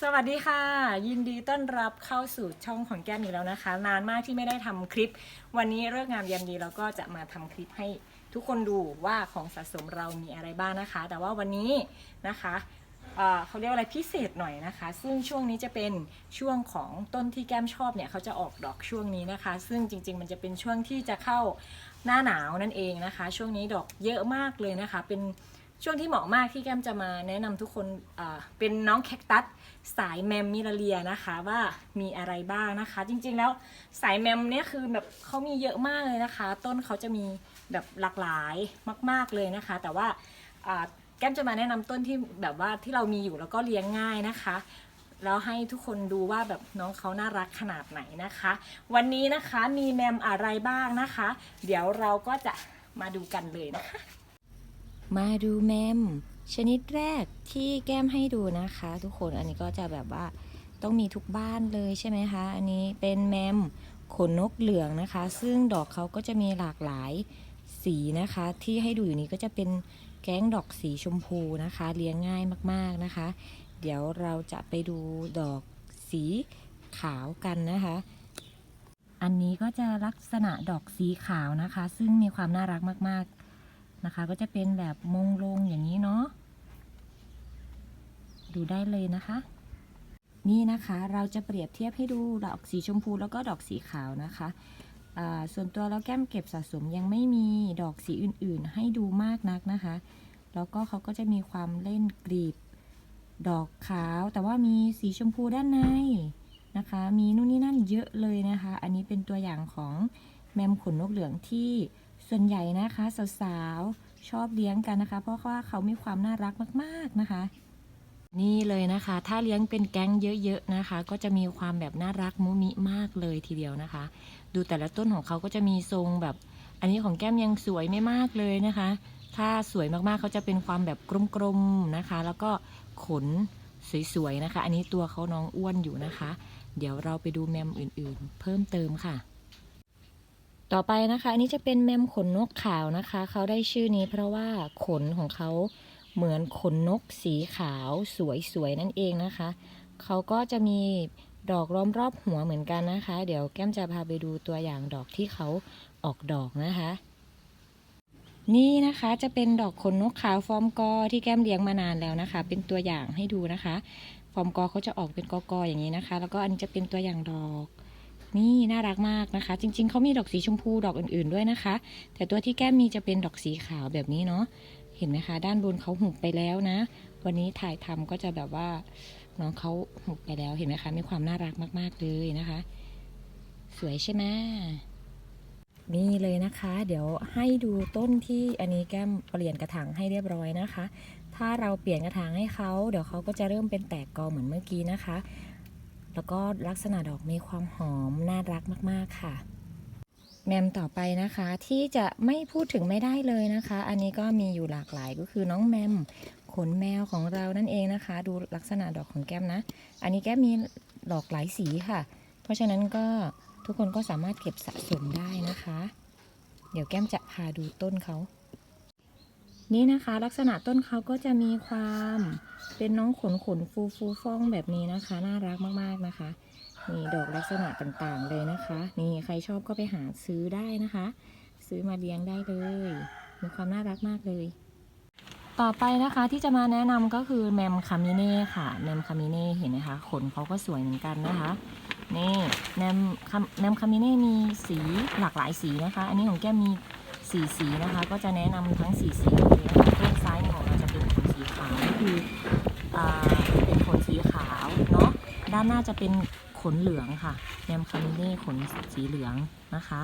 สวัสดีค่ะ ยินดีต้อนรับเข้าสู่ช่องของแก้มอีกแล้วนะคะ นานมากที่ไม่ได้ทำคลิป วันนี้เลิกงามยามดีเราก็จะมาทำคลิปให้ทุกคนดูว่าของสะสมเรามีอะไรบ้างนะคะ แต่ว่าวันนี้นะคะเอ่อเขาเรียกว่าอะไรพิเศษหน่อยนะคะ ซึ่งช่วงนี้จะเป็นช่วงของต้นที่แก้มชอบเนี่ยเขาจะออกดอกช่วงนี้นะคะ ซึ่งจริง ๆ มันจะเป็นช่วงที่จะเข้าหน้าหนาวนั่นเองนะคะ ช่วงนี้ดอกเยอะมากเลยนะคะ เป็น ช่วงที่เหมาะมากที่แก้มจะมาแนะนำทุกคนเป็นน้องแคคตัสสายแมมมิลาเลียนะคะว่ามีอะไรบ้างนะคะ จริงๆแล้วสายแมมเนี่ยคือแบบเขามีเยอะมากเลยนะคะ ต้นเขาจะมีแบบหลากหลายมาก ๆเลยนะคะ แต่ว่าอ่าแก้มจะมาแนะนำต้นที่แบบว่าที่เรามีอยู่แล้วก็เลี้ยงง่ายนะคะแล้วให้ทุกคนดูว่าแบบน้องเขาน่ารักขนาดไหนนะคะ วันนี้นะคะมีแมมอะไรบ้างนะคะ เดี๋ยวเราก็จะมาดูกันเลยนะคะ มาดูแมม ชนิดแรกที่แก้มให้ดูนะคะ ทุกคนอันนี้ก็จะแบบว่าต้องมีทุกบ้านเลยใช่ไหมคะ อันนี้เป็นแมมขนนกเหลืองนะคะ ซึ่งดอกเขาก็จะมีหลากหลายสีนะคะ ที่ให้ดูอยู่นี้ก็จะเป็นแก๊งดอกสีชมพูนะคะ เลี้ยงง่ายมากๆนะคะ เดี๋ยวเราจะไปดูดอกสีขาวกันนะคะ อันนี้ก็จะลักษณะดอกสีขาวนะคะ ซึ่งมีความน่ารักมากๆ นะคะ ก็จะเป็นแบบมงลงอย่างนี้เนาะดูได้เลยนะคะ นี่นะคะเราจะเปรียบเทียบให้ดูดอกสีชมพูแล้วก็ดอกสีขาวนะคะส่วนตัวแล้วแก้มเก็บสะสมยังไม่มีดอกสีอื่นๆ ให้ดูมากนักนะคะ แล้วก็เขาก็จะมีความเล่นกลีบ ดอกขาวแต่ว่ามีสีชมพูด้านในนะคะ มีนู่นนี่นั่นเยอะเลยนะคะ อันนี้เป็นตัวอย่างของแมมขนนกเหลืองที่ ส่วนใหญ่นะคะสาวๆชอบเลี้ยงกันนะคะ เพราะว่าเขามีความน่ารักมาก ๆนะคะ นี่เลยนะคะ ถ้าเลี้ยงเป็นแก๊งเยอะๆนะคะ ก็จะมีความแบบน่ารักมุมิมากเลยทีเดียวนะคะ ดูแต่ละต้นของเขาก็จะมีทรงแบบ อันนี้ของแก้มยังสวยไม่มากเลยนะคะ ถ้าสวยมากๆเขาจะเป็นความแบบกลมๆนะคะ แล้วก็ขนสวยๆนะคะ อันนี้ตัวเขาน้องอ้วนอยู่นะคะ เดี๋ยวเราไปดูแมมอื่นๆ เพิ่มเติมค่ะ ต่อไปนะคะ อันนี้จะเป็นแมมขนนกขาวนะคะ เขาได้ชื่อนี้เพราะว่าขนของเขาเหมือนขนนกสีขาวสวยๆนั่นเองนะคะ เขาก็จะมีดอกล้อมรอบหัวเหมือนกันนะคะ เดี๋ยวแก้มจะพาไปดูตัวอย่างดอกที่เขาออกดอกนะคะ นี่นะคะจะเป็นดอกขนนกขาวฟอร์มกอที่แก้มเลี้ยงมานานแล้วนะคะ เป็นตัวอย่างให้ดูนะคะ ฟอร์มกอเขาจะออกเป็นกอกออย่างนี้นะคะ แล้วก็อันนี้จะเป็นตัวอย่างดอก นี่น่ารักมากนะคะ จริง ๆเขามีดอกสีชมพูดอกอื่นๆด้วยนะคะ แต่ตัวที่แก้มมีจะเป็นดอกสีขาวแบบนี้เนาะเห็นไหมคะ ด้านบนเขาหุบไปแล้วนะ วันนี้ถ่ายทำก็จะแบบว่าน้องเขาหุบไปแล้วเห็นไหมคะ มีความน่ารักมากๆเลยนะคะ สวยใช่ไหมนี่เลยนะคะ เดี๋ยวให้ดูต้นที่อันนี้แก้มเปลี่ยนกระถางให้เรียบร้อยนะคะ ถ้าเราเปลี่ยนกระถางให้เขาเดี๋ยวเขาก็จะเริ่มเป็นแตกกอเหมือนเมื่อกี้นะคะ แล้วก็ลักษณะดอกมีความหอมน่ารักมากๆค่ะ แมมต่อไปนะคะที่จะไม่พูดถึงไม่ได้เลยนะคะ อันนี้ก็มีอยู่หลากหลายก็คือน้องแมมขนแมวของเรานั่นเองนะคะ ดูลักษณะดอกของแก้มนะ อันนี้แก้มมีดอกหลายสีค่ะ เพราะฉะนั้นก็ทุกคนก็สามารถเก็บสะสมได้นะคะ เดี๋ยวแก้มจะพาดูต้นเขา นี่นะคะลักษณะต้นเขาก็จะมีความเป็นน้องขนขนฟูฟูฟ่องแบบนี้นะคะ น่ารักมากๆนะคะนี่ดอกลักษณะต่างๆเลยนะคะ นี่ใครชอบก็ไปหาซื้อได้นะคะ ซื้อมาเลี้ยงได้เลยมีความน่ารักมากเลย ต่อไปนะคะที่จะมาแนะนำก็คือแมมคามิเน่ค่ะแมมคามิเน่เห็นไหมคะขนเขาก็สวยเหมือนกันนะคะนี่แมมแมมคามิเน่มีสีหลากหลายสีนะคะ อันนี้ของแก้มมีสีสีนะคะ ก็จะแนะนำทั้งสีสี คืออเป็นขนสีขาวเนาะด้านหน้าจะเป็นขนเหลืองค่ะแมมคามิเน่ขนสีเหลืองนะคะ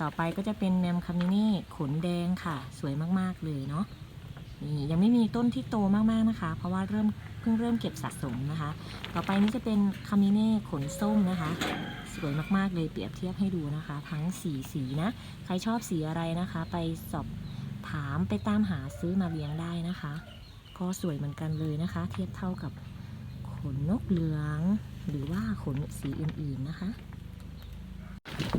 ต่อไปก็จะเป็นแมมคามิเน่ขนแดงค่ะ สวยมากๆเลยเนาะนี่ยังไม่มีต้นที่โตมากๆนะคะ เพราะว่าเริ่มเพิ่งเริ่มเก็บสะสมนะคะ ต่อไปนี้จะเป็นคามิเน่ขนส้มนะคะ สวยมากๆเลยเปรียบเทียบให้ดูนะคะ ทั้งสีสีนะ ใครชอบสีอะไรนะคะ ไปสอบถามไปตามหาซื้อมาเลี้ยงได้นะคะ ก็สวยเหมือนกันเลยนะคะ เทียบเท่ากับขนนกเหลือง หรือว่าขนสีอื่นๆนะคะ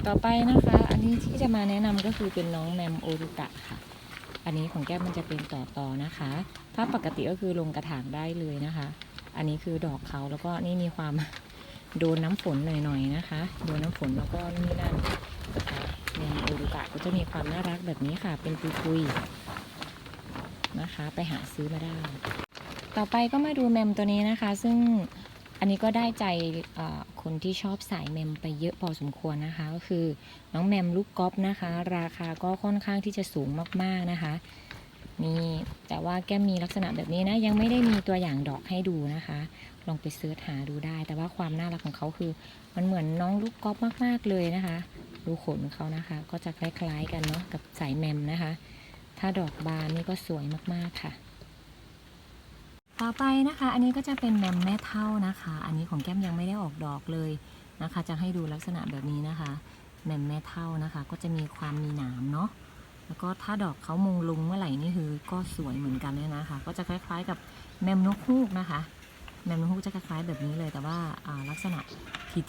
ต่อไปนะคะ อันนี้ที่จะมาแนะนำก็คือเป็นน้องแมมโอรุกะค่ะ อันนี้ของแก้มมันจะเป็นต่อต่อนะคะ ถ้าปกติก็คือลงกระถางได้เลยนะคะ อันนี้คือดอกเขาแล้วก็นี่มีความโดนน้ำฝนหน่อยๆนะคะ โดนน้ำฝนแล้วก็นี่นั่นนะคะในโอรุกะก็จะมีความน่ารักแบบนี้ค่ะ เป็นปุยๆ นะคะ ไปหาซื้อมาได้ ต่อไปก็มาดูแมมตัวนี้นะคะ ซึ่งอันนี้ก็ได้ใจคนที่ชอบสายแมมไปเยอะพอสมควรนะคะ ก็คือน้องแมมลูกกอล์ฟนะคะ ราคาก็ค่อนข้างที่จะสูงมากๆนะคะนี่แต่ว่าแก้มมีลักษณะแบบนี้นะ ยังไม่ได้มีตัวอย่างดอกให้ดูนะคะ ลองไปเสิร์ชหาดูได้ แต่ว่าความน่ารักของเขาคือ มันเหมือนน้องลูกกอล์ฟมาก ๆ เลยนะคะ ดูขนเขานะคะ ก็จะคล้าย ๆ กันเนาะกับสายแมมนะคะ ถ้าดอกบานนี่ก็สวยมากๆค่ะ ต่อไปนะคะ อันนี้ก็จะเป็นแมมแม่เท่านะคะ อันนี้ของแก้มยังไม่ได้ออกดอกเลยนะคะ จะให้ดูลักษณะแบบนี้นะคะแมมแม่เท่านะคะ ก็จะมีความมีหนามเนาะแล้วก็ถ้าดอกเขามงลุงเมื่อไหร่นี่คือก็สวยเหมือนกันเลยนะคะ ก็จะคล้ายๆกับแมมนกฮูกนะคะแมมนกฮูกจะคล้ายๆแบบนี้เลย แต่ว่าลักษณะ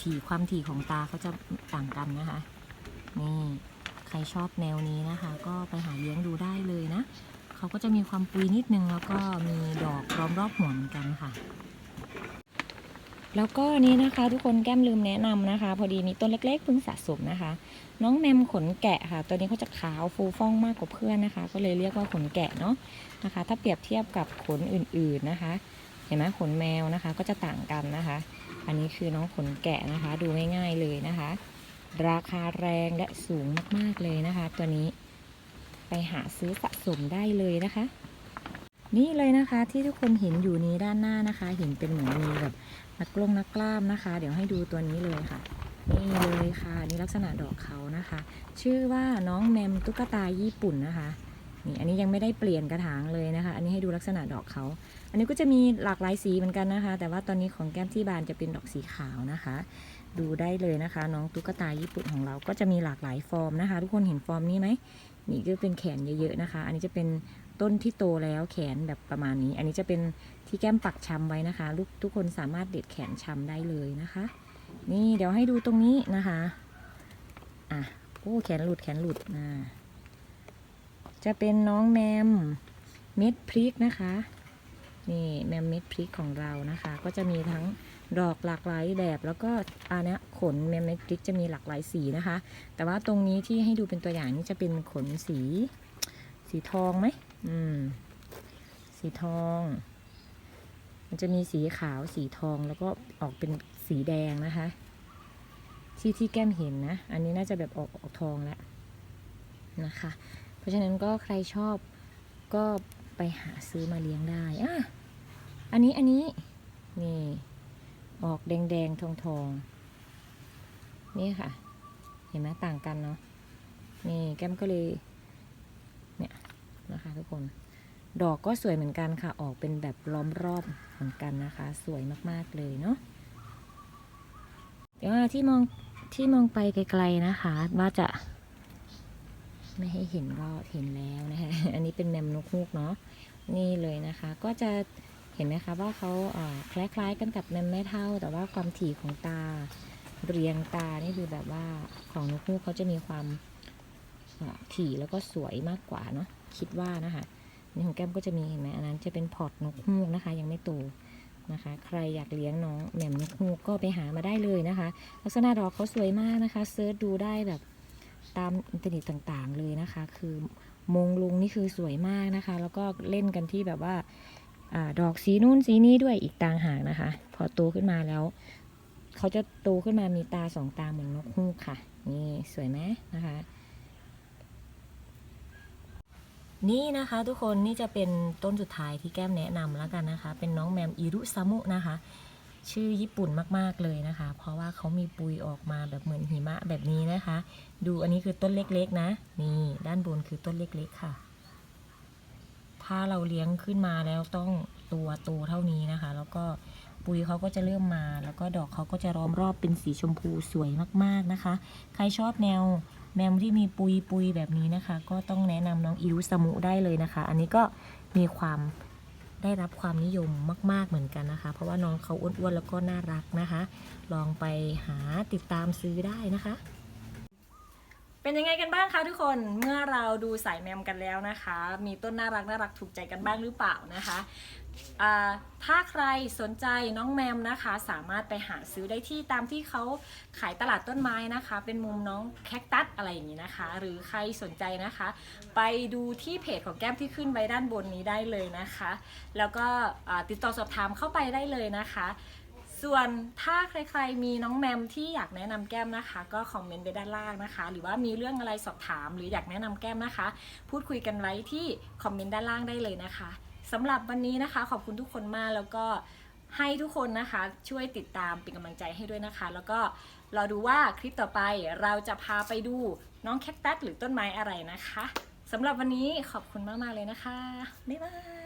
ถี่ๆความถี่ของตาเขาจะต่างกันนะคะ นี่ รชอบแนวนี้นะคะ ก็ไปหาเลี้ยงดูได้เลยนะ เขาก็จะมีความปุยนิดนึงแล้วก็มีดอกล้อมรอบหัวเหมือนกันค่ะ แล้วก็นี้นะคะ ทุกคนแก้มลืมแนะนำนะคะ พอดีมีต้นเล็กๆเพิ่งสะสมนะคะ น้องแมมขนแกะค่ะ ตัวนี้เขาจะขาวฟูฟ่องมากกว่าเพื่อนนะคะ ก็เลยเรียกว่าขนแกะเนาะนะคะ ถ้าเปรียบเทียบกับขนอื่นๆนะคะเห็นไหมขนแมวนะคะก็จะต่างกันนะคะ อันนี้คือน้องขนแกะนะคะ ดูง่ายๆเลยนะคะ ราคาแรงและสูงมาก ๆ เลยนะคะ ตัวนี้ไปหาซื้อสะสมได้เลยนะคะ นี่เลยนะคะที่ทุกคนเห็นอยู่นี้ด้านหน้านะคะ เห็นเป็นเหมือนมีแบบนักกลงนักกล้ามนะคะ เดี๋ยวให้ดูตัวนี้เลยค่ะ นี่เลยค่ะ นี่ลักษณะดอกเขานะคะ ชื่อว่าน้องแมมตุ๊กตาญี่ปุ่นนะคะนี่อันนี้ยังไม่ได้เปลี่ยนกระถางเลยนะคะ อันนี้ให้ดูลักษณะดอกเขา นนี้ก็จะมีหลากหลายสีเหมือนกันนะคะ แต่ว่าตอนนี้ของแก้มที่บานจะเป็นดอกสีขาวนะคะ ดูได้เลยนะคะ น้องตุ๊กตาญี่ปุ่นของเราก็จะมีหลากหลายฟอร์มนะคะ ทุกคนเห็นฟอร์มนี้ไหมนี่ก็เป็นแขนเยอะๆนะคะ อันนี้จะเป็นต้นที่โตแล้วแขนแบบประมาณนี้ อันนี้จะเป็นที่แก้มปักชำไว้นะคะลูกทุกคนสามารถเด็ดแขนชำได้เลยนะคะ นี่เดี๋ยวให้ดูตรงนี้นะคะอะโอ้แขนหลุดแขนหลุดอ่าจะเป็นน้องแมมเม็ดพริกนะคะ นี่แมมเม็ดพริกของเรานะคะ ก็จะมีทั้งดอกหลากหลายแบบแล้วก็อันนี้ขนแมมเม็ดพริกจะมีหลากหลายสีนะคะ แต่ว่าตรงนี้ที่ให้ดูเป็นตัวอย่างนี่จะเป็นขนสี สีทองไหมอืม สีทอง มันจะมีสีขาวสีทองแล้วก็ออกเป็นสีแดงนะคะ ที่ที่แก้มเห็นนะ อันนี้น่าจะแบบออกออกทองแล้วนะคะ เพราะฉะนั้นก็ใครชอบก็ ไปหาซื้อมาเลี้ยงได้อะอันนี้อันนี้นี่ออกแดงแดงทองทองๆนี่ค่ะ เห็นไหมต่างกันเนาะนี่แก้มก็เลยเนี่ยนะคะทุกคนดอกก็สวยเหมือนกันค่ะ ออกเป็นแบบล้อมรอบเหมือนกันนะคะ สวยมากๆเลยเนาะเดี๋ยวที่มองที่มองไปไกลๆนะคะ ว่าจะ ไม่ให้เห็นก็เห็นแล้วนะคะอันนี้เป็นแมมนกฮูกเนาะนี่เลยนะคะ ก็จะเห็นไหมคะว่าเขาคล้ายๆกันกับแมมแม่เท่า แต่ว่าความถี่ของตาเรียงตานี่คือแบบว่าของนกฮูกเขาจะมีความถี่แล้วก็สวยมากกว่าเนาะคิดว่านะคะนี่ของแก้มก็จะมีเห็นไหมอันนั้นจะเป็นพอร์ตนกฮูกนะคะ ยังไม่โตนะคะ ใครอยากเลี้ยงน้องแหม่มนกฮูกก็ไปหามาได้เลยนะคะ ลักษณะดอกเขาสวยมากนะคะเซิร์ชดูได้แบบ ตามอินเทอร์เน็ตต่างๆ เลยนะคะ คือมงลุงนี่คือสวยมากนะคะ แล้วก็เล่นกันที่แบบว่าอดอกสีนู่นสีนี้ด้วยอีกต่างหากนะคะ พอโตขึ้นมาแล้ว เขาจะโตขึ้นมามีตาสองตาเหมือนนกฮูกค่ะ นี่สวยไหมนะคะ นี่นะคะทุกคนนี่จะเป็นต้นสุดท้ายที่แก้มแนะนำแล้วกันนะคะ เป็นน้องแมมอิรุซามุนะคะ ชื่อญี่ปุ่นมากๆเลยนะคะ เพราะว่าเขามีปุยออกมาแบบเหมือนหิมะแบบนี้นะคะ ดูอันนี้คือต้นเล็กๆนะ นี่ด้านบนคือต้นเล็กๆค่ะ ถ้าเราเลี้ยงขึ้นมาแล้วต้องตัวโตเท่านี้นะคะ แล้วก็ปุยเขาก็จะเริ่มมา แล้วก็ดอกเขาก็จะล้อมรอบเป็นสีชมพูสวยมากๆนะคะ ใครชอบแนวแมวที่มีปุยปุยแบบนี้นะคะ ก็ต้องแนะนำน้องอิรุสมุได้เลยนะคะ อันนี้ก็มีความ ได้รับความนิยมมาก ๆเหมือนกันนะคะ เพราะว่าน้องเขาอ้วนๆแล้วก็น่ารักนะคะ ลองไปหาติดตามซื้อได้นะคะ เป็นยังไงกันบ้างคะทุกคนเมื่อเราดูสายแมมกันแล้วนะคะ มีต้นน่ารักน่ารักถูกใจกันบ้างหรือเปล่านะคะ ถ้าใครสนใจน้องแมมนะคะ สามารถไปหาซื้อได้ที่ตามที่เขาขายตลาดต้นไม้นะคะ เป็นมุมน้องแคคตัสอะไรอย่างนี้นะคะ หรือใครสนใจนะคะ ไปดูที่เพจของแก้มที่ขึ้นไว้ด้านบนนี้ได้เลยนะคะ แล้วก็ติดต่อสอบถามเข้าไปได้เลยนะคะ ส่วนถ้าใครๆมีน้องแมมที่อยากแนะนำแก้มนะคะ ก็คอมเมนต์ไปด้านล่างนะคะ หรือว่ามีเรื่องอะไรสอบถาม หรืออยากแนะนำแก้มนะคะ พูดคุยกันไว้ที่คอมเมนต์ด้านล่างได้เลยนะคะ สำหรับวันนี้นะคะ ขอบคุณทุกคนมากแล้วก็ให้ทุกคนนะคะช่วยติดตามเป็นกำลังใจให้ด้วยนะคะ แล้วก็รอดูว่าคลิปต่อไปเราจะพาไปดูน้องแคคตัสหรือต้นไม้อะไรนะคะสำหรับวันนี้ขอบคุณมาก ๆ เลยนะคะ บ๊ายบาย